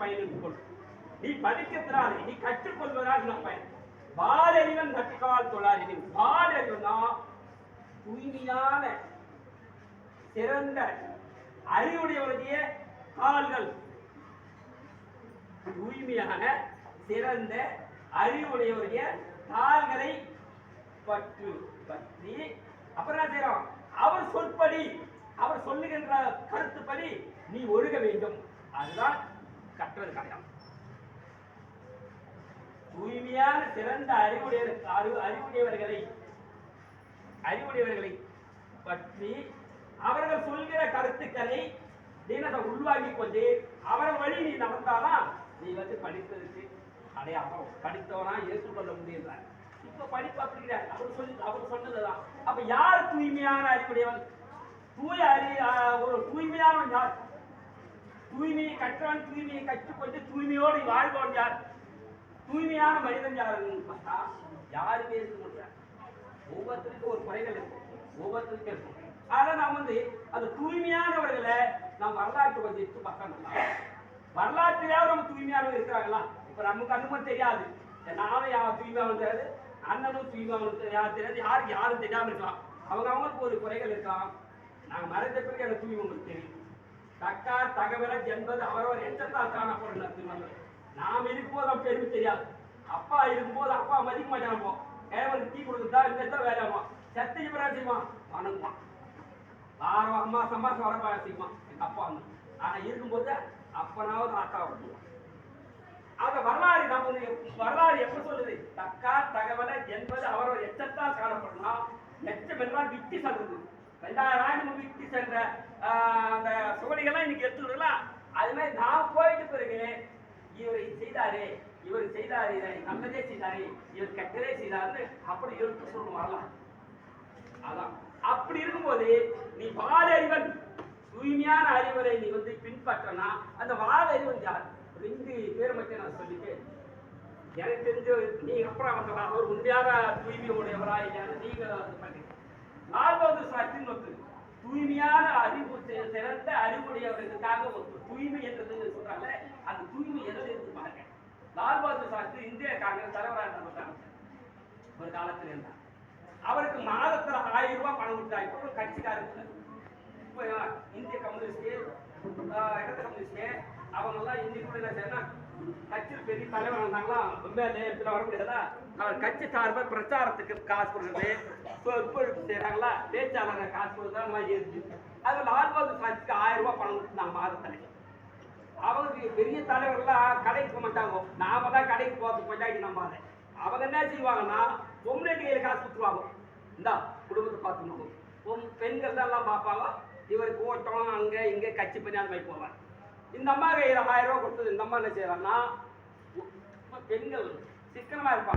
பயனில் கொள். நீ படிக்கிறதுனால நீ கற்றுக்கொள்வதால் என்ன பயன். வாழறிவன் நட்கால் தொழாரின் பாலறிவனா தூய்மையான சிறந்த அறிவுடையவருடைய கால்கள். தூய்மையான சிறந்த அறிவுடையவருடைய கால்களை பற்று பற்றி. அப்புறம் என்ன செய்யறோம் அவர் சொற்படி அவர் சொல்லுகின்ற கருத்துப்படி நீ ஒழுக வேண்டும். அதுதான் கற்றது கட்டம் தூய்மையான சிறந்த அறிவுடைய அறிவு அறிவுடையவர்களை அறிவுடையவர்களை பற்றி அவர்கள் சொல்கிற கருத்துக்களை தினத்தை உள்வாங்கிக் கொண்டு அவர் வழி நீ நடந்தாதான் நீ வந்து படித்ததுக்கு அடையாளம். படித்தவனா ஏற்றுக்கொள்ள முடியுன்றார் இப்ப படிப்பு அப்படிங்கிறார் அவர் சொல்லி அவர் சொன்னதுதான். அப்ப யார் தூய்மையான அறிவுடையவன்? தூய அறி ஒரு தூய்மையானவன் யார்? தூய்மையை கற்றவன் தூய்மையை கற்றுக்கொண்டு தூய்மையோடு வாழ்வோம் யார்? தூய்மையான மனிதன் யாருன்னு பார்த்தா யாருமே இருக்க முடியாது. ஒவ்வொருத்தருக்கும் ஒரு குறைகள் இருக்கும் ஒவ்வொருத்தருக்கும் இருக்கும் அதை நாம் வந்து அந்த தூய்மையானவர்களை நாம் வரலாற்று கொஞ்சம் எடுத்து பார்க்கணும் வரலாற்றிலாவது நம்ம தூய்மையானவங்க இருக்கிறாங்களா? இப்போ நமக்கு அனுமதி தெரியாது. நானும் யார் தூய்மையாக தெரியாது அண்ணனும் தூய்மையாக யார் தெரியாது? யாருக்கு யாரும் தெரியாமல் இருக்கலாம். அவங்க அவங்களுக்கு ஒரு குறைகள் இருக்கலாம். நாங்கள் மறைந்த பிறகு எனக்கு தூய்மை உங்களுக்கு தெரியும். தக்கார் என்பது அவரவர் எச்சத்தால் காணப்படும் திருமணம் நாம் இருக்கும்போது நம்ம பெருமை தெரியாது. அப்பா இருக்கும்போது அப்பா மதிக்க மாட்டான் போ ஏவனுக்கு டீ கொடுக்குறதா இந்த வேலையாமா செத்தைக்கு பிறகு செய்வான்? வணங்குவான். வாரம் அம்மா சம்பாசம் வர செய்வான். எங்க அப்பா வந்து. ஆனா இருக்கும்போது அப்பனாவது அக்கா விட்டுவான் அந்த வரலாறு நம்ம வரலாறு எப்படி சொல்லுது? தக்கா தகவலை என்பது அவரவர் எச்சத்தால் காணப்படணும் எச்சம் என்றால் விட்டு சொல்லுது ரெண்டாயிரம் ஆண்டு விட்டு சென்ற அந்த சுவடிகள்லாம் இன்னைக்கு எடுத்துக்கலாம் அது மாதிரி நான் போயிட்டு பிறகு இவர் செய்தாரு இவர் செய்தாரு இதை நல்லதே செய்தாரு இவர் கெட்டதே செய்தாருன்னு அப்படி எடுத்து சொல்லணும் வரலாம் அதான். அப்படி இருக்கும்போது நீ வாழறிவன் தூய்மையான அறிவுரை நீ வந்து பின்பற்றனா அந்த வாழறிவன் யார்? ரெண்டு பேர் மட்டும் நான் சொல்லிட்டேன் எனக்கு தெரிஞ்ச நீ அப்புறம் வந்தவா ஒரு உண்மையான தூய்மை உடையவரா இல்லையான்னு நீங்கள் வந்து பண்ணி லால் பகதூர் சாஸ்திரின்னு ஒருத்தர் தூய்மையான அறிவு சி- சிறந்த அறிவுடையவர்களுக்காக ஒரு தூய்மை என்றது சொல்றாங்க அந்த தூய்மை எதில் இருந்து பாருங்க. லால் பகதூர் சாஸ்திரி இந்திய காங்கிரஸ் தலைவராக இருந்தாங்க ஒரு காலத்துல இருந்தார். அவருக்கு மாதத்துல ஆயிரம் ரூபாய் பணம் கொடுத்தா இப்போ ஒரு கட்சிக்காரர் இப்போ இந்திய கம்யூனிஸ்ட் இடத்த கம்யூனிஸ்ட் அவங்க எல்லாம் இந்திய கூட என்ன செய்யணும் கட்சியில் பெரிய தலைவர் இருந்தாங்களா? ரொம்ப நேரத்தில் வர முடியாதா? அவர் கட்சி சார்பாக பிரச்சாரத்துக்கு காசு கொடுக்குறது சொற்பொழிப்பு செய்கிறாங்களா பேச்சாளர் காசு கொடுக்குறது அந்த மாதிரி இருக்கு. அது லால் சாட்சிக்கு ஆயிரம் ரூபாய் பணம் கொடுத்தாங்க மாதத்துல. அவங்க பெரிய தலைவர்கள்லாம் கடைக்கு போக மாட்டாங்க. நாம தான் கடைக்கு போகிறது கொண்டாடி அதை. அவங்க என்ன செய்வாங்கன்னா பொம்பளை கையில் காசு கொடுத்துருவாங்க. இந்தா குடும்பத்தை பார்த்துக்கணும் பொம் பெண்கள் தான் எல்லாம் பார்ப்பாங்க. இவருக்கு ஓட்டம் அங்கே இங்கே கட்சி பண்ணி அந்த மாதிரி போவாங்க இந்த அம்மா கையில் ஆயிரம் ரூபா கொடுத்தது இந்த அம்மா என்ன செய்யறாங்கன்னா பெண்கள் சிக்கனமாக இருப்பாங்க.